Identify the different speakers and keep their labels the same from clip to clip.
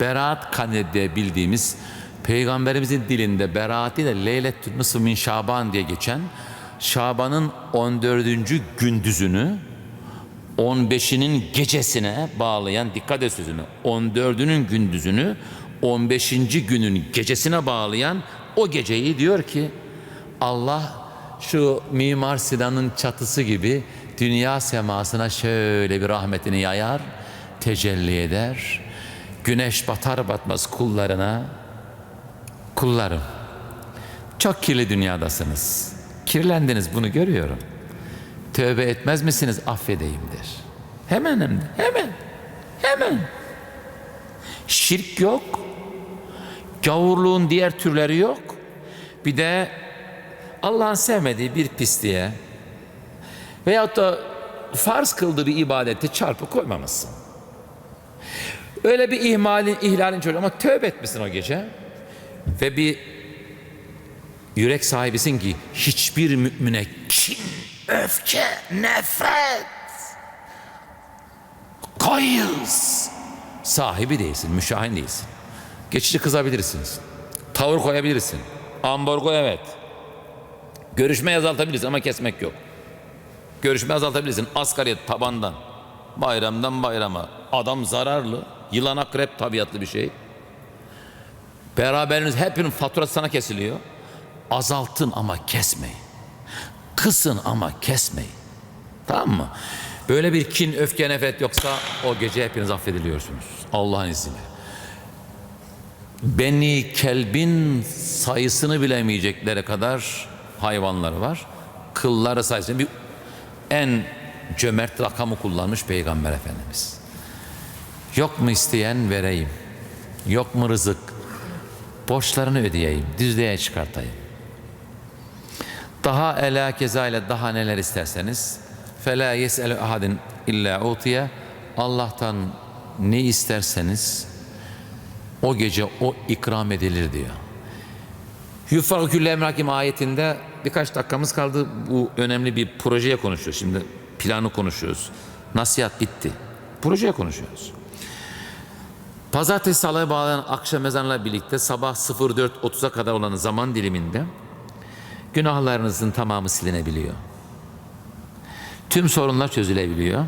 Speaker 1: Berat kandili diye bildiğimiz Peygamberimizin dilinde Berat değil de Leyletü Nısfı min Şaban diye geçen Şaban'ın 14. gündüzünü 15'inin gecesine bağlayan dikkat et sözüne 14'ünün gündüzünü 15. günün gecesine bağlayan o geceyi diyor ki Allah şu Mimar Sinan'ın çatısı gibi dünya semasına şöyle bir rahmetini yayar, tecelli eder. Güneş batar batmaz kullarına, kullarım çok kirli dünyadasınız. Kirlendiniz bunu görüyorum. Tövbe etmez misiniz affedeyimdir. Hemen hem hemen. Hemen. Şirk yok. Gavurluğun diğer türleri yok. Bir de Allah'ın sevmediği bir pisliğe veyahut da farz kıldığı bir ibadete çarpı koymamışsın. Öyle bir ihmalin, ihlalin çocuğu ama tövbe etmişsin o gece. Ve bir yürek sahibisin ki hiçbir mümine kin, öfke, nefret, kayız sahibi değilsin, müşahin değilsin. Geçici kızabilirsiniz. Tavır koyabilirsin. Ambargo evet. Görüşmeyi azaltabilirsin ama kesmek yok. Görüşmeyi azaltabilirsin. Asgariyet tabandan. Bayramdan bayrama. Adam zararlı. Yılan akrep tabiatlı bir şey. Beraberiniz hepinin faturası sana kesiliyor. Azaltın ama kesmeyin. Kısın ama kesmeyin. Tamam mı? Böyle bir kin, öfke, nefret yoksa o gece hepiniz affediliyorsunuz. Allah'ın izniyle. Beni kelbin sayısını bilemeyecekleri kadar hayvanları var. Kılları sayesinde bir en cömert rakamı kullanmış Peygamber Efendimiz. Yok mu isteyen vereyim. Yok mu rızık? Borçlarını ödeyeyim, düzlüğe çıkartayım. Daha ela keza ile daha neler isterseniz. Fela yeselu ahadin illa utiye. Allah'tan ne isterseniz o gece o ikram edilir diyor. Yufaru külle emrakim ayetinde birkaç dakikamız kaldı. Bu önemli bir projeye konuşuyoruz. Şimdi planı konuşuyoruz. Nasihat bitti. Projeye konuşuyoruz. Pazartesi salıya bağlanan akşam ezanla birlikte sabah 04.30'a kadar olan zaman diliminde günahlarınızın tamamı silinebiliyor. Tüm sorunlar çözülebiliyor.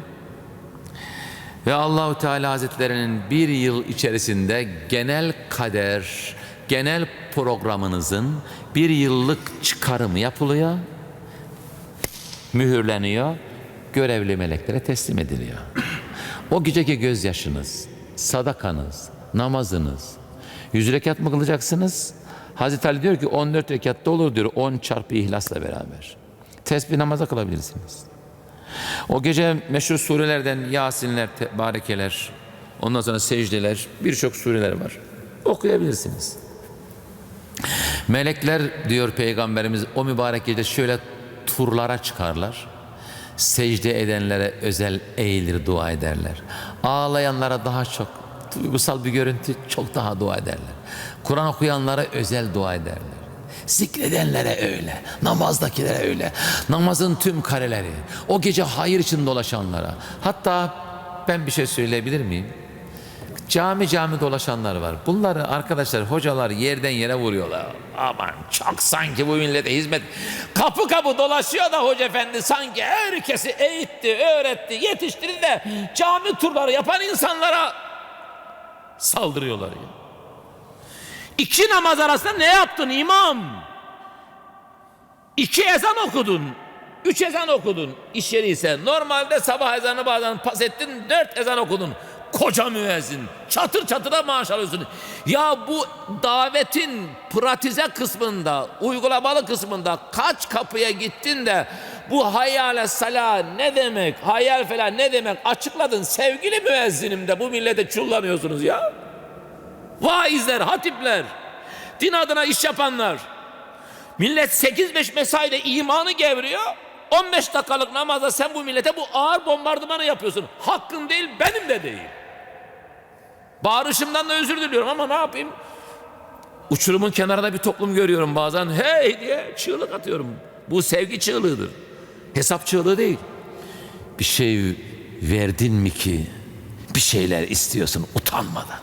Speaker 1: Ve Allahu Teala Hazretlerinin bir yıl içerisinde genel kader, genel programınızın bir yıllık çıkarımı yapılıyor, mühürleniyor, görevli meleklere teslim ediliyor. O geceki gözyaşınız, sadakanız, namazınız, yüz rekat mı kılacaksınız? Hazreti Ali diyor ki 14 rekatta olur diyor 10 çarpı ihlasla beraber. Tesbih namaza kılabilirsiniz. O gece meşhur surelerden Yasinler, Barekeler, ondan sonra secdeler, birçok sureler var. Okuyabilirsiniz. Melekler diyor Peygamberimiz o mübarek gece şöyle turlara çıkarlar. Secde edenlere özel eğilir dua ederler. Ağlayanlara daha çok duygusal bir görüntü çok daha dua ederler. Kur'an okuyanlara özel dua ederler. Zikredenlere öyle, namazdakilere öyle, namazın tüm kareleri, o gece hayır için dolaşanlara. Hatta ben bir şey söyleyebilir miyim? Cami cami dolaşanlar var. Bunları arkadaşlar hocalar yerden yere vuruyorlar. Aman çok sanki bu millete hizmet. Kapı kapı dolaşıyor da hoca efendi sanki herkesi eğitti, öğretti, yetiştirdi de cami turları yapan insanlara saldırıyorlar ya. İki namaz arasında ne yaptın imam? İki ezan okudun. Üç ezan okudun. İş yeri ise normalde sabah ezanı bazen pas ettin. Dört ezan okudun. Koca müezzin. Çatır çatıra maaş alıyorsun. Ya bu davetin pratize kısmında, uygulamalı kısmında kaç kapıya gittin de bu hayale sala ne demek, hayal falan ne demek açıkladın sevgili müezzinim de bu millete çullanıyorsunuz ya. Vaizler, hatipler, din adına iş yapanlar. Millet 8-5 mesaide imanı gevriyor. 15 dakikalık namazda sen bu millete bu ağır bombardımanı yapıyorsun. Hakkın değil, benim de değil. Bağırışımdan da özür diliyorum ama ne yapayım? Uçurumun kenarında bir toplum görüyorum bazen. Hey diye çığlık atıyorum. Bu sevgi çığlığıdır. Hesap çığlığı değil. Bir şey verdin mi ki bir şeyler istiyorsun utanmadan.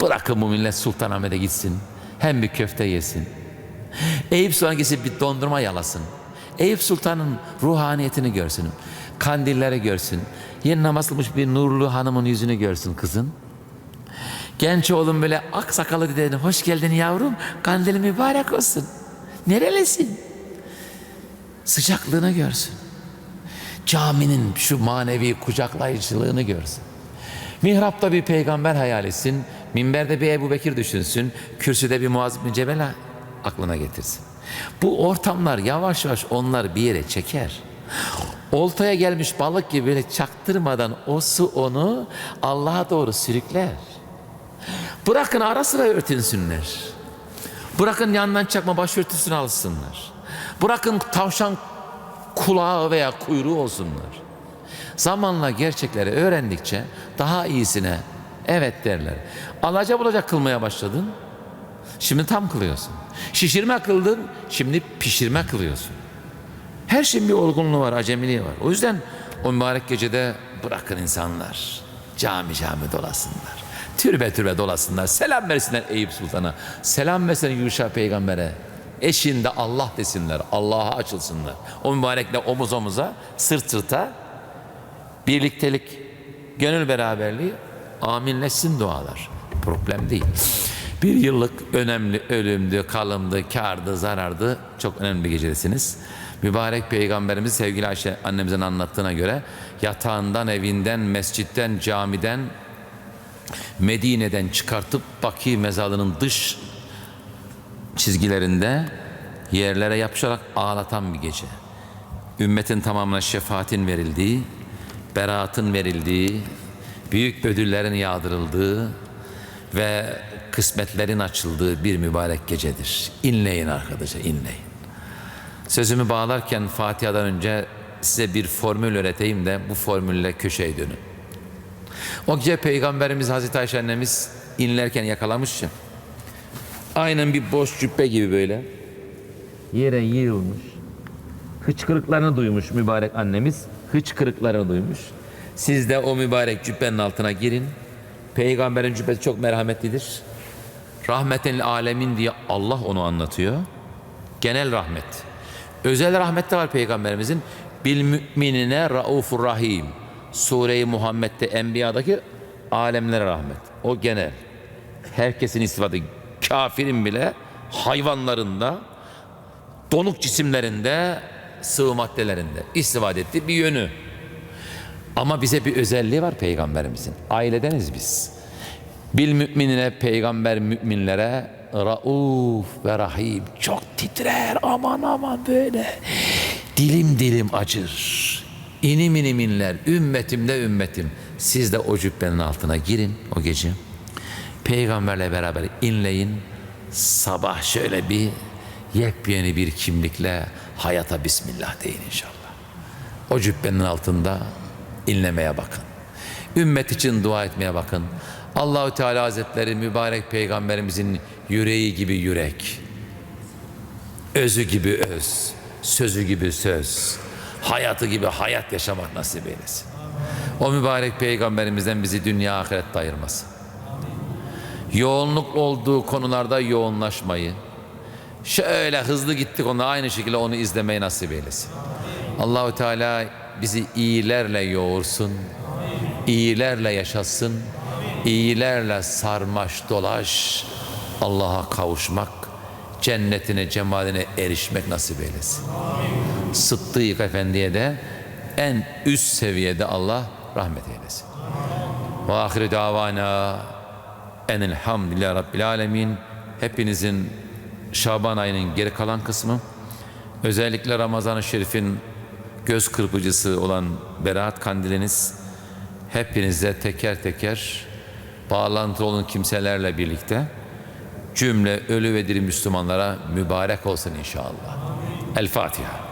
Speaker 1: Bırakın bu millet Sultanahmet'e gitsin. Hem bir köfte yesin. Eyüp Sultan gitsin bir dondurma yalasın. Eyüp Sultan'ın ruhaniyetini görsün. Kandilleri görsün. Yeni namaz bir nurlu hanımın yüzünü görsün kızın. Genç oğlum böyle ak sakalı dedenin hoş geldin yavrum. Kandil mübarek olsun. Nerelisin? Sıcaklığını görsün. Caminin şu manevi kucaklayıcılığını görsün. Mihrapta bir peygamber hayal etsin. Minberde bir Ebu Bekir düşünsün. Kürsüde bir Muaz bin Cebel aklına getirsin. Bu ortamlar yavaş yavaş onlar bir yere çeker. Oltaya gelmiş balık gibi böyle çaktırmadan o su onu Allah'a doğru sürükler. Bırakın ara sıra örtünsünler. Bırakın yandan çakma başörtüsünü alsınlar. Bırakın tavşan kulağı veya kuyruğu olsunlar. Zamanla gerçekleri öğrendikçe daha iyisine evet derler. Alaca bulacak kılmaya başladın. Şimdi tam kılıyorsun. Şişirme kıldın, şimdi pişirme kılıyorsun. Her şeyin bir olgunluğu var, acemiliği var. O yüzden o mübarek gecede bırakın insanlar. Cami cami dolasınlar. Türbe türbe dolasınlar. Selam versinler Eyüp Sultan'a. Selam versinler Yuşa Peygamber'e. Eşinde Allah desinler. Allah'a açılsınlar. O mübarekle omuz omuza, sırt sırta birliktelik, gönül beraberliği aminleşsin dualar. Problem değil. Bir yıllık önemli ölümdü, kalımdı, kardı, zarardı. Çok önemli bir gecedesiniz. Mübarek Peygamberimiz sevgili Ayşe annemizin anlattığına göre yatağından, evinden, mescitten, camiden, Medine'den çıkartıp Baki mezarlığının dış çizgilerinde yerlere yapışarak ağlatan bir gece. Ümmetin tamamına şefaatin verildiği, beraatın verildiği, büyük ödüllerin yağdırıldığı ve kısmetlerin açıldığı bir mübarek gecedir. İnleyin arkadaşlar, inleyin. Sözümü bağlarken Fatiha'dan önce size bir formül öğreteyim de bu formülle köşeye dönün. O gece Peygamberimiz Hazreti Ayşe annemiz inlerken yakalamış ya. Aynen bir boş cübbe gibi böyle. Yere yığılmış. Hıçkırıklarını duymuş mübarek annemiz. Hıçkırıklarını duymuş. Siz de o mübarek cübbenin altına girin. Peygamberin cübbesi çok merhametlidir. Rahmeten alemin diye Allah onu anlatıyor. Genel rahmet. Özel rahmet de var peygamberimizin. Bil müminine raufur rahim. Sure-i Muhammed'de Enbiya'daki alemlere rahmet. O genel. Herkesin istifadı. Kafirin bile hayvanlarında, donuk cisimlerinde, sıvı maddelerinde istifade ettiği bir yönü. Ama bize bir özelliği var peygamberimizin. Ailedeniz biz. Bil müminine peygamber müminlere rauf ve rahim. Çok titrer aman aman böyle. Dilim dilim acır. İnim inim inler. Ümmetimde ümmetim. Siz de o cübbenin altına girin o gece. Peygamberle beraber inleyin. Sabah şöyle bir yepyeni bir kimlikle hayata bismillah deyin inşallah. O cübbenin altında inlemeye bakın. Ümmet için dua etmeye bakın. Allahü Teala Hazretleri mübarek peygamberimizin yüreği gibi yürek, özü gibi öz, sözü gibi söz, hayatı gibi hayat yaşamak nasip eylesin. O mübarek peygamberimizden bizi dünya ahiret ayırmasın. Yoğunluk olduğu konularda yoğunlaşmayı, şöyle hızlı gittik ona aynı şekilde onu izlemeyi nasip eylesin. Allahu Teala bizi iyilerle yoğursun, iyilerle yaşasın, iyilerle sarmaş dolaş, Allah'a kavuşmak, cennetine, cemaline erişmek nasip eylesin. Sıddık Efendi'ye de en üst seviyede Allah rahmet eylesin. Ve ahire davana enelhamdülillah rabbil alemin. Hepinizin Şaban ayının geri kalan kısmı özellikle Ramazan-ı Şerif'in göz kırpıcısı olan Berat Kandiliniz hepinize teker teker bağlantılı olun kimselerle birlikte cümle ölü ve diri Müslümanlara mübarek olsun inşallah. El Fatiha.